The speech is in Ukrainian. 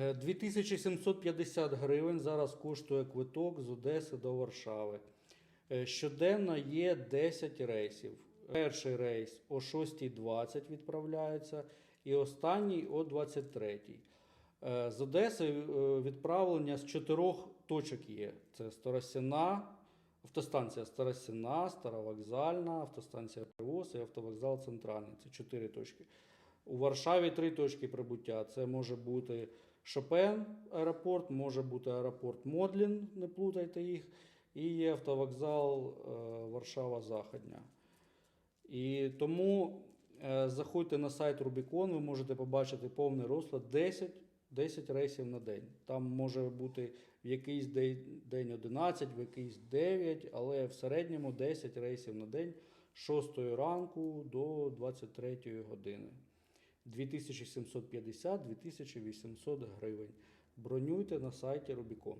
Е, 2750 гривень зараз коштує квиток з Одеси до Варшави. Е, Щоденно є 10 рейсів. Перший рейс о 6.20 відправляється, і останній о 23.00. Е, З Одеси е, відправлення з чотирьох точок є: це Старосіна, автостанція Старосіна, Старовокзальна, автостанція Привоз і автовокзал Центральний. Це чотири точки. У Варшаві три точки прибуття. Це може бути Шопен аеропорт, може бути аеропорт Модлін, не плутайте їх, і є автовокзал е, Варшава Західня. І тому е, заходьте на сайт Rubicon, ви можете побачити повний розклад 10, 10 рейсів на день. Там може бути в якийсь день 11, в якийсь 9, але в середньому 10 рейсів на день з 6 ранку до 23 години. 2750-2800 гривень. Бронюйте на сайті Rubicon.